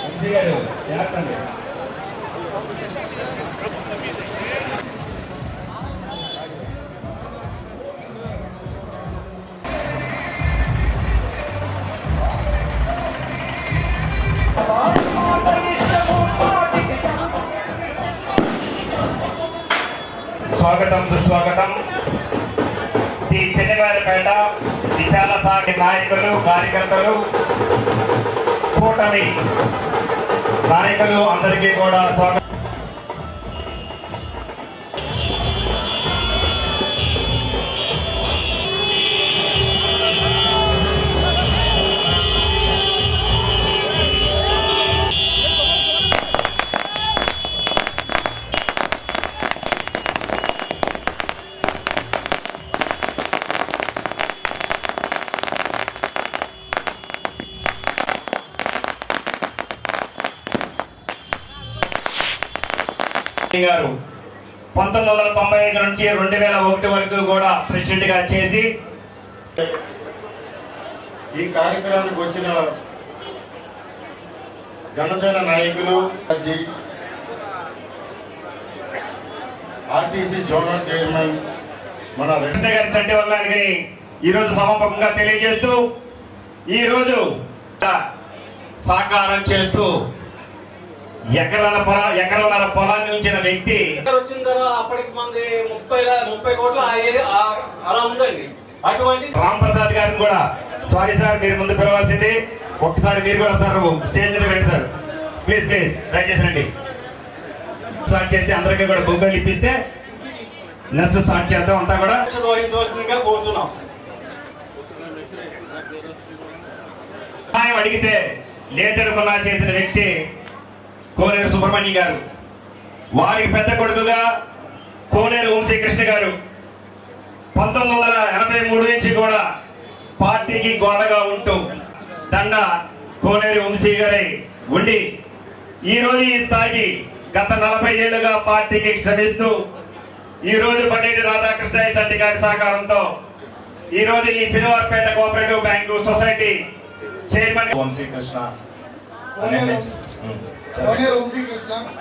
వంశీ గారు జాగ్రత్త అండి. స్వాగతం సుస్వాగతం ఈ శనివారిపేట విశాల సాగి నాయకులు కార్యకర్తలు కూటమి. నాయకులు అందరికీ కూడా స్వాగతం. గారు. పంతొమ్మిది వందల తొంభై ఐదు నుంచి రెండు వేల ఒకటి వరకు కూడా ప్రెసిడెంట్గా చేసి ఈ కార్యక్రమానికి వచ్చిన జనసేన నాయకులు ఆర్టీసీ జోనల్ చైర్మన్ మన రెడ్డి గారి చంటి వల్లానికి ఈరోజు సభముఖంగా తెలియజేస్తూ ఈరోజు సాకారం చేస్తూ ఎకరాల పొల ఎకరాల పొలాన్ని ఉంచిన వ్యక్తి వచ్చిన తర్వాత అప్పటికి మంది ముప్పై ముప్పై కోట్ల అలా ఉందండి. అటువంటి రామ్ ప్రసాద్ గారిని కూడా సారీ సార్ మీరు ముందు పిలవాల్సింది. ఒకసారి మీరు కూడా సార్ స్టేజ్ మీద రండి సార్. ప్లీజ్ ప్లీజ్ దయచేసి రండి. స్టార్ట్ చేసి అందరికీ కూడా బొగ్గలు ఇప్పిస్తే నెక్స్ట్ స్టార్ట్ చేద్దాం అంతా కూడా. వహించవలసిందిగా కోరుతున్నాం. అడిగితే లేదనుకున్నా చేసిన వ్యక్తి కోనేరు సుబ్రహ్మణ్యం గారు. వారికి పెద్ద కొడుకుగా కోనేరు వంశీకృష్ణ గారు. పంతొమ్మిది వందల ఎనభై మూడు నుంచి కూడా పార్టీకి గోడగా ఉంటూ దండ కోనేరు వంశీ గారై ఉండి ఈ రోజు ఈ స్థాయికి గత నలభై ఏళ్ళుగా పార్టీకి శ్రమిస్తూ ఈ రోజు పటేటి రాధాకృష్ణయ్య చంటి గారి సహకారంతో ఈ రోజు ఈ Shanivarapeta cooperative bank society chairman Vamsikrishna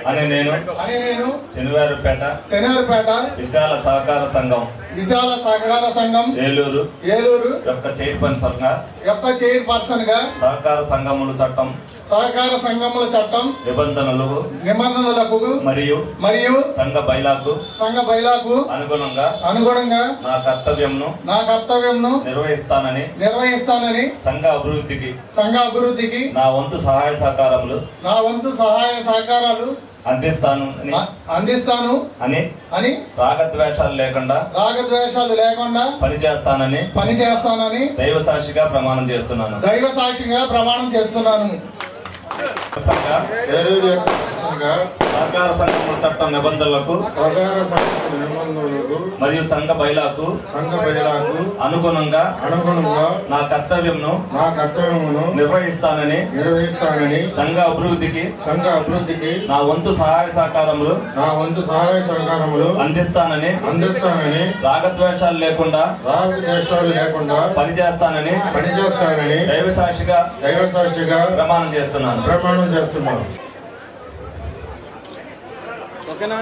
అనే నేను అని నేను శనివారపేట శనివారపేట విశాల సహకార సంఘం. విశాల సహకార సంఘం ఏలూరు. ఏలూరు. యొక్క చైర్పర్సన్గా యొక్క చైర్పర్సన్గా సహకార సంఘములు చట్టం సహకార సంఘముల చట్టం నిబంధనలు నిబంధనలకు మరియు మరియు సంఘ బైలాకు సంఘ బైలాకు అనుగుణంగా అనుగుణంగా నా కర్తవ్యంను నా కర్తవ్యంను నిర్వహిస్తానని నిర్వహిస్తానని సంఘ అభివృద్ధికి సంఘ అభివృద్ధికి నా వంతు సహాయ సహకారములు నా వంతు సహాయ సహకారాలు అందిస్తాను అందిస్తాను అని అని రాగద్వేషాలు లేకుండా రాగద్వేషాలు లేకుండా పనిచేస్తానని పని చేస్తానని దైవ సాక్షిగా ప్రమాణం చేస్తున్నాను. దైవ సాక్షిగా ప్రమాణం చేస్తున్నాను. సహకార సంఘముల చట్టం నిబంధనలకు సహకార సంఘ నిబంధనలకు మరియు సంఘ బైలాకు సంఘ ప్రజలకు అనుగుణంగా అనుగుణంగా నా కర్తవ్యంను నా కర్తవ్యమును నిర్వహిస్తానని నిర్వహిస్తానని సంఘ అభివృద్ధికి సంఘ అభివృద్ధికి నా వంతు సహాయ సహకారములు నా వంతు సహాయ సహకారములు అందిస్తానని అందిస్తానని రాగద్వేషాలు లేకుండా రాజు దేశాలు లేకుండా పనిచేస్తానని పనిచేస్తానని దైవ సాక్షిగా దైవ సాక్షిగా ప్రమాణం చేస్తున్నాను. ప్రమాణం చేస్తున్నాను. ఓకేనా?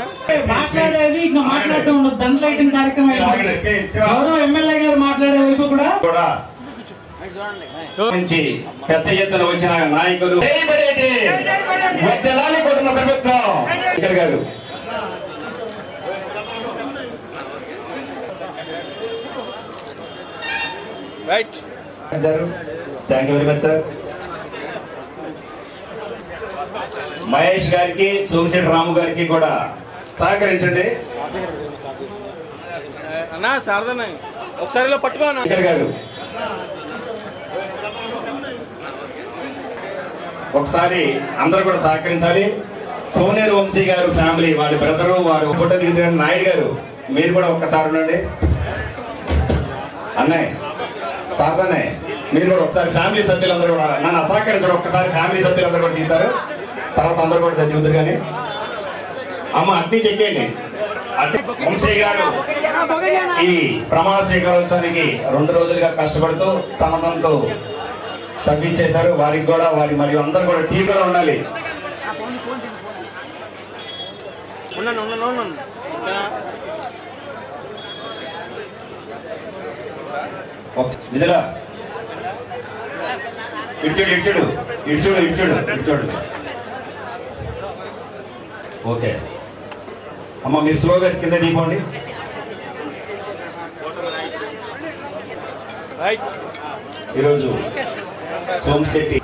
మాట్లాడేది ఇంకా మాట్లాడటం ఉండదు. దండలు వేయటం కార్యక్రమం. గౌరవ ఎమ్మెల్యే గారు మాట్లాడే వరకు కూడా నుంచి పెద్ద ఎత్తున వచ్చిన నాయకులు కుటుంబ ప్రభుత్వం. స్పీకర్ గారు. Right. Thank you very much sir. Mahesh గారికి సోమిశెట్టి రాము గారికి కూడా సహకరించండి. అన్నా శారదన్న ఒకసారి ఇలా గారు. ఒకసారి అందరూ కూడా సహకరించాలి. కోనేరు వంశీ గారు ఫ్యామిలీ వాళ్ళ బ్రదరు వారు ఫోటో దిగుతారు నాయుడు గారు మీరు కూడా ఒక్కసారి ఉండండి. అన్నయ్య సాధనే మీరు కూడా ఒకసారి ఫ్యామిలీ సభ్యులందరూ కూడా నన్ను సహకరించడం ఒక్కసారి ఫ్యామిలీ సభ్యులందరూ కూడా దిగుతారు తర్వాత అందరూ కూడా దిగుతారు కానీ. అమ్మ అట్నీ చెక్కేయండి అట్నీ వంశీ గారు ఈ ప్రమాణ స్వీకారోత్సవానికి రెండు రోజులుగా కష్టపడుతూ తమ తనతో సర్వీస్ చేశారు వారికి కూడా వారి మరియు అందరు కూడా టీం కూడా ఉండాలి నిధులా ఇడ్చుడు ఇడ్చుడు ఇడ్చుడు ఇడ్చుడు ఇడ్చుడు ఓకే. అమ్మ మీరు స్లోగా కింద దిగిపోండి. ఈరోజు సోమశెట్టి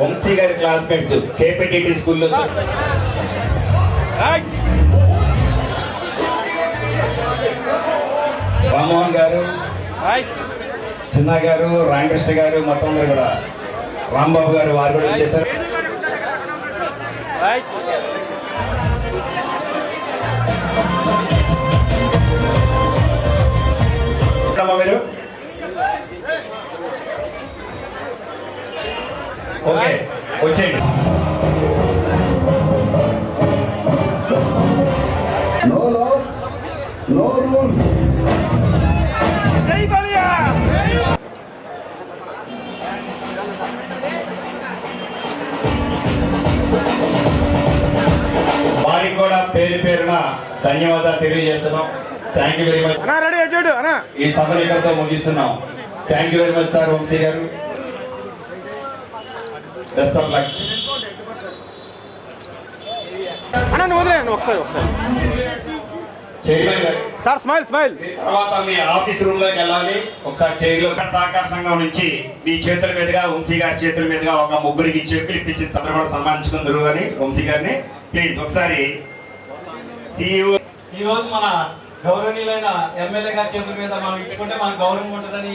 వంశీ గారి క్లాస్మేట్స్ కేపీటీటీ స్కూల్లో రామ్మోహన్ గారు చిన్న గారు రామకృష్ణ గారు మొత్తం అందరు కూడా. రాంబాబు గారు వారు కూడా వచ్చేసారు. మీరు ఓకే. పేరు పేరున ధన్యవాదాలు తెలియజేస్తున్నాం. థ్యాంక్ యూ వెరీ మచ్ ఈ సభను ఇక్కడితో ముగిస్తున్నాం thank you very much sir Vamsi గారు. Best of luck sir smile smile. తర్వాత మీ ఆఫీస్ రూమ్లోకి వెళ్ళాలి. ఒకసారి చైర్లో సహకార సంఘం నుంచి మీ చేతుల మీదుగా వంశీ గారి చేతుల మీదుగా ఒక ముగ్గురికి చెక్కులు ఇప్పించిన తర్వాత కూడా సన్మానించుకుందరు అని వంశీ గారిని ప్లీజ్ ఒకసారి సిఇఓ ఈ రోజు మన గౌరవనీయులైన ఎమ్మెల్యే గారి చేతుల మీద మనం ఇచ్చుకుంటే మనకు గౌరవం ఉంటుందని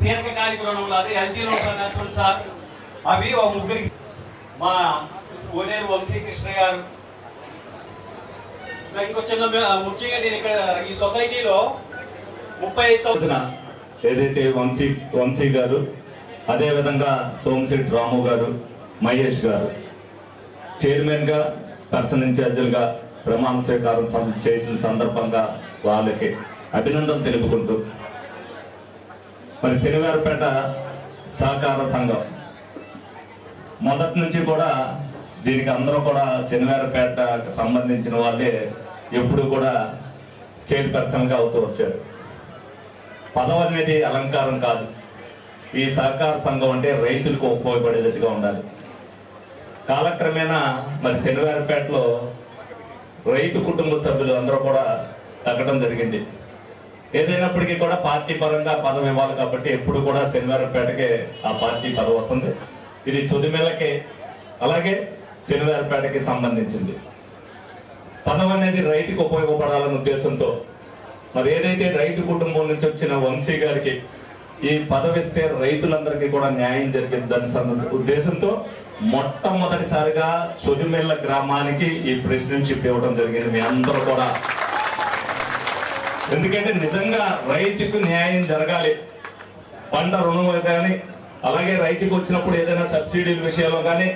దీర్ఘకాలిక రుణంలో అది ఎల్టీ లోన్స్ సార్ అవి ఒక ముగ్గురికి మన ఓనేరు వంశీకృష్ణ గారు. ఇంకా చిన్న ముఖ్యంగా నేను ఇక్కడ ఈ సొసైటీలో ముప్పై ఐదు ఏదైతే వంశీ వంశీ గారు అదే విధంగా సోమశెట్టి రాము గారు మహేష్ గారు చైర్మన్గా పర్సన్ ఇన్ఛార్జీలుగా ప్రమాణ స్వీకారం చేసిన సందర్భంగా వాళ్ళకి అభినందన తెలుపుకుంటూ మరి శనివారపేట సహకార సంఘం. మొదటి నుంచి కూడా దీనికి అందరూ కూడా శనివారపేటకు సంబంధించిన వాళ్ళే ఎప్పుడు కూడా చైర్పర్సన్గా అవుతూ వచ్చారు. పదవి అనేది అలంకారం కాదు. ఈ సహకార సంఘం అంటే రైతులకు ఉపయోగపడేటట్టుగా ఉండాలి. కాలక్రమేణా మరి శనివారపేటలో రైతు కుటుంబ సభ్యులు అందరూ కూడా తగ్గడం జరిగింది. ఏదైనప్పటికీ కూడా పార్టీ పరంగా పదవి ఇవ్వాలి కాబట్టి ఎప్పుడు కూడా శనివారపేటకే ఆ పార్టీ పదవి వస్తుంది. ఇది చుదిమేళకి అలాగే శనివారపేటకి సంబంధించింది. పదవి అనేది రైతుకు ఉపయోగపడాలనే ఉద్దేశంతో మరి ఏదైతే రైతు కుటుంబం నుంచి వచ్చిన వంశీ గారికి ఈ పదవిస్తే రైతులందరికీ కూడా న్యాయం జరిగిద్దని సన్న ఉద్దేశంతో మొట్టమొదటిసారిగా సొదిమెల్ల గ్రామానికి ఈ ప్రెసిడెంట్షిప్ ఇవ్వడం జరిగింది. మీ అందరూ కూడా. ఎందుకంటే నిజంగా రైతుకు న్యాయం జరగాలి. పంట రుణం కానీ అలాగే రైతుకు వచ్చినప్పుడు ఏదైనా సబ్సిడీల విషయంలో కానీ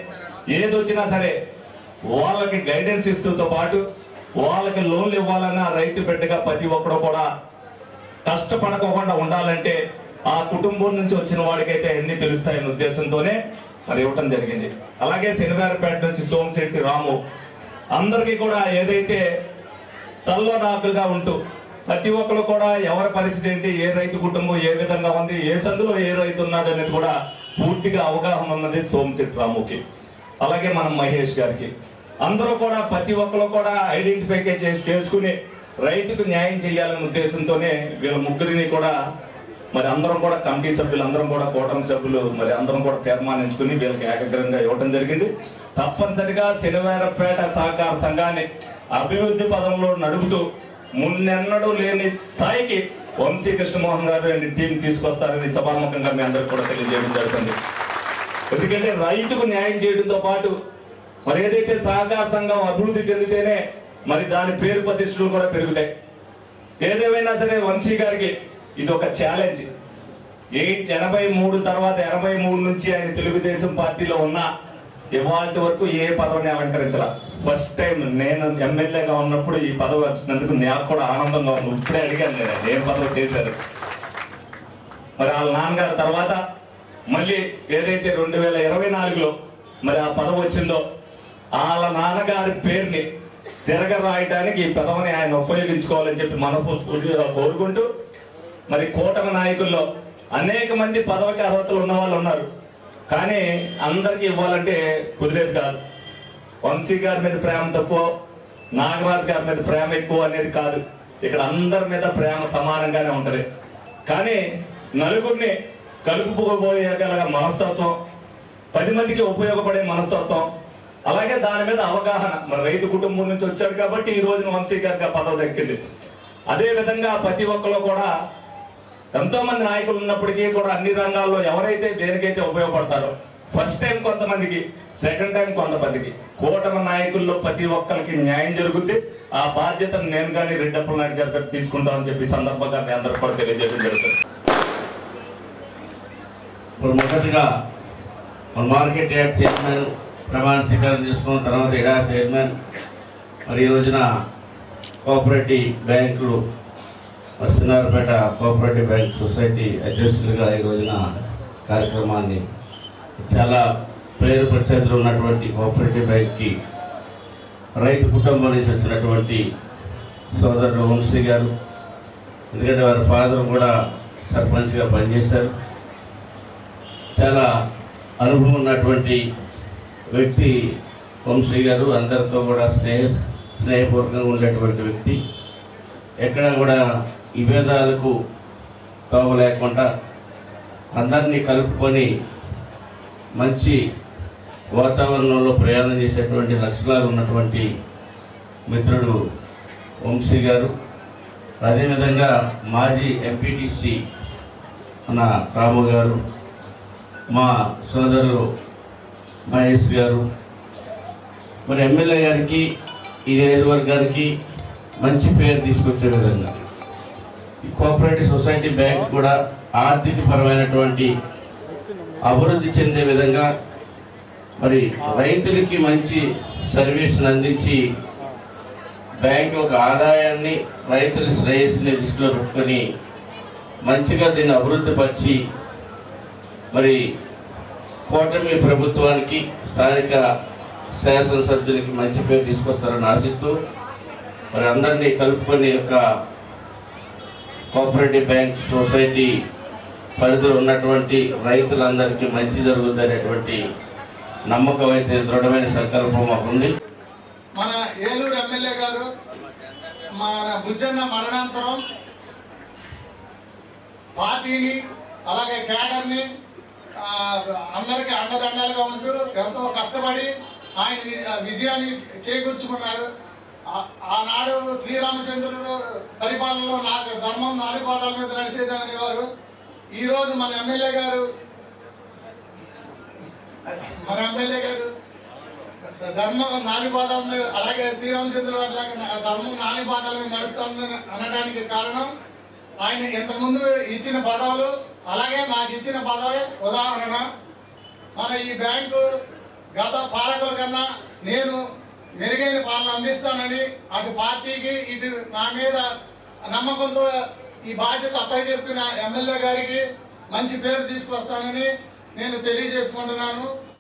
ఏది వచ్చినా సరే వాళ్ళకి గైడెన్స్ ఇస్తూతో పాటు వాళ్ళకి లోన్లు ఇవ్వాలన్నా రైతు బిడ్డగా ప్రతి ఒక్కడు కూడా కష్టపడకోకుండా ఉండాలంటే ఆ కుటుంబం నుంచి వచ్చిన వాడికైతే అన్ని తెలుస్తాయనే ఉద్దేశంతోనే మరి ఇవ్వటం జరిగింది. అలాగే శనివారపేట నుంచి సోమశెట్టి రాము అందరికీ కూడా ఏదైతే తల్లో నాకులుగా ఉంటూ ప్రతి ఒక్కరు కూడా ఎవరి పరిస్థితి ఏంటి ఏ రైతు కుటుంబం ఏ విధంగా ఉంది ఏ సందులో ఏ రైతు ఉన్నది అనేది కూడా పూర్తిగా అవగాహన ఉన్నది సోమశెట్టి రాముకి. అలాగే మనం మహేష్ గారికి. అందరూ కూడా ప్రతి ఒక్కరు కూడా ఐడెంటిఫై చేసుకుని రైతుకు న్యాయం చేయాలనే ఉద్దేశంతోనే వీళ్ళ ముగ్గురిని కూడా మరి అందరం కూడా కమిటీ సభ్యులు అందరం కూడా కూటమి సభ్యులు మరి అందరం కూడా తీర్మానించుకుని వీళ్ళకి ఏకగ్రంగా ఇవ్వడం జరిగింది. తప్పనిసరిగా శనివారపేట సహకార సంఘాన్ని అభివృద్ధి పదంలో నడుపుతూ మున్నెన్నడూ లేని స్థాయికి వంశీ కృష్ణమోహన్ గారు అండ్ టీం తీసుకొస్తారని సభాముఖంగా మీ అందరికి కూడా తెలియజేయడం జరుగుతుంది. ఎందుకంటే రైతుకు న్యాయం చేయడంతో పాటు మరి ఏదైతే సహకార సంఘం అభివృద్ధి చెందితేనే మరి దాని పేరు ప్రతిష్టలు కూడా పెరుగుతాయి. ఏదేమైనా సరే వంశీ గారికి ఇది ఒక ఛాలెంజ్ ఎయిట్ ఎనభై మూడు తర్వాత ఎనభై మూడు నుంచి ఆయన తెలుగుదేశం పార్టీలో ఉన్న ఇవాళ వరకు ఏ పదవిని అలంకరించాల. ఫస్ట్ టైం నేను ఎమ్మెల్యేగా ఉన్నప్పుడు ఈ పదవి వచ్చినందుకు నాకు కూడా ఆనందంగా ఉంది. ఇప్పుడే అడిగాను నేను ఏం పదవి చేశారు? మరి వాళ్ళ నాన్నగారు తర్వాత మళ్ళీ ఏదైతే రెండు వేల ఇరవై నాలుగులో మరి ఆ పదవి వచ్చిందో వాళ్ళ నాన్నగారి పేరుని తిరగ రాయటానికి ఈ పదవిని ఆయన ఉపయోగించుకోవాలని చెప్పి మనస్ఫూర్తిగా కోరుకుంటూ మరి కూటమి నాయకుల్లో అనేక మంది పదవికి అర్హతలు ఉన్న వాళ్ళు ఉన్నారు. కానీ అందరికీ ఇవ్వాలంటే కుదిరేది కాదు. వంశీ గారి మీద ప్రేమ తక్కువ నాగరాజు గారి మీద ప్రేమ ఎక్కువ అనేది కాదు. ఇక్కడ అందరి మీద ప్రేమ సమానంగానే ఉంటుంది. కానీ నలుగురిని కలుపుకోబోయేగల మనస్తత్వం పది మందికి ఉపయోగపడే మనస్తత్వం అలాగే దాని మీద అవగాహన. మరి రైతు కుటుంబం నుంచి వచ్చాడు కాబట్టి ఈ రోజున వంశీ గారికి ఆ పదవి దక్కింది. అదే విధంగా ప్రతి ఒక్కరు కూడా ఎంతో మంది నాయకులు ఉన్నప్పటికీ కూడా అన్ని రంగాల్లో ఎవరైతే దేనికైతే ఉపయోగపడతారో ఫస్ట్ టైం కొంతమందికి సెకండ్ టైం కొంతమందికి కూటమి నాయకుల్లో ప్రతి ఒక్కరికి న్యాయం జరుగుద్ది. ఆ బాధ్యతను నేను కానీ రెడ్డప్పల నాయుడు గారి గారు తీసుకుంటామని చెప్పి సందర్భంగా మీ అందరూ కూడా తెలియజేయడం జరుగుతుంది. ఇప్పుడు మొదటిగా మన మార్కెట్ యాక్ట్ చైర్మన్ ప్రమాణ స్వీకారం చేసుకున్న తర్వాత ఇడా చైర్మన్ మరి ఈ రోజున కోఆపరేటివ్ బ్యాంకులు మరి కోఆపరేటివ్ బ్యాంక్ సొసైటీ అధ్యక్షులుగా ఈ రోజున కార్యక్రమాన్ని చాలా పేరు ప్రఖ్యాతులు ఉన్నటువంటి కోఆపరేటివ్ బ్యాంక్కి రైతు కుటుంబం నుంచి వచ్చినటువంటి సోదరుడు వంశీ గారు. ఎందుకంటే వారి ఫాదర్ కూడా సర్పంచ్గా పనిచేశారు. చాలా అనుభవం ఉన్నటువంటి వ్యక్తి వంశీ గారు. అందరితో కూడా స్నేహ స్నేహపూర్వకంగా ఉండేటువంటి వ్యక్తి. ఎక్కడ కూడా విభేదాలకు తోవ లేకుండా అందరినీ కలుపుకొని మంచి వాతావరణంలో ప్రయాణం చేసేటువంటి లక్షణాలు ఉన్నటువంటి మిత్రుడు వంశీ గారు. అదేవిధంగా మాజీ ఎంపీటీసీ మన రాము గారు మా సోదరులు మహేష్ గారు. మరి ఎమ్మెల్యే గారికి ఈ నియోజకవర్గానికి మంచి పేరు తీసుకొచ్చే విధంగా. కోఆపరేటివ్ సొసైటీ బ్యాంక్ కూడా ఆర్థిక పరమైనటువంటి అభివృద్ధి చెందే విధంగా మరి రైతులకి మంచి సర్వీస్ని అందించి బ్యాంక్ ఒక ఆదాయాన్ని రైతుల శ్రేయస్సుని దృష్టిలో పెట్టుకొని మంచిగా దీన్ని అభివృద్ధి పరిచి మరి కూటమి ప్రభుత్వానికి స్థానిక శాసనసభ్యులకి మంచి పేరు తీసుకొస్తారని ఆశిస్తూ మరి అందరినీ కలుపుకొని యొక్క కోఆపరేటివ్ బ్యాంక్ సొసైటీ పరిధిలో ఉన్నటువంటి రైతులందరికీ మంచి జరుగుతుంది అనేటువంటి నమ్మకం అయితే దృఢమైన సంకల్పం మాకుంది మన ఏలూరు ఎమ్మెల్యే గారు మన బుజ్జన్న మరణాంతరం పార్టీని అలాగే కేడర్ని అందరికీ అండదండాలుగా ఉంటూ ఎంతో కష్టపడి ఆయన విజయాన్ని చేకూర్చుకున్నారు. ఆనాడు శ్రీరామచంద్రుడు పరిపాలనలో నాకు ధర్మం నాలుగు పాదాల మీద నడిచేదనేవారు ఈరోజు మన ఎమ్మెల్యే గారు మన ఎమ్మెల్యే గారు ధర్మం నాలుగు పాదాల మీద అలాగే శ్రీరామచంద్రుడు అట్లాగే ధర్మం నాలుగు పాదాల మీద నడుస్తుంది అనడానికి కారణం ఆయన ఇంతకుముందు ఇచ్చిన పదవులు అలాగే నాకు ఇచ్చిన పదవి ఉదాహరణ. మన ఈ బ్యాంకు గత పాలకుల కన్నా నేను మెరుగైన పాలన అందిస్తానని అటు పార్టీకి ఇటు నా మీద నమ్మకంతో ఈ బాధ్యత అప్పచెప్పిన ఎమ్మెల్యే గారికి మంచి పేరు తీసుకొస్తానని నేను తెలియజేసుకుంటున్నాను.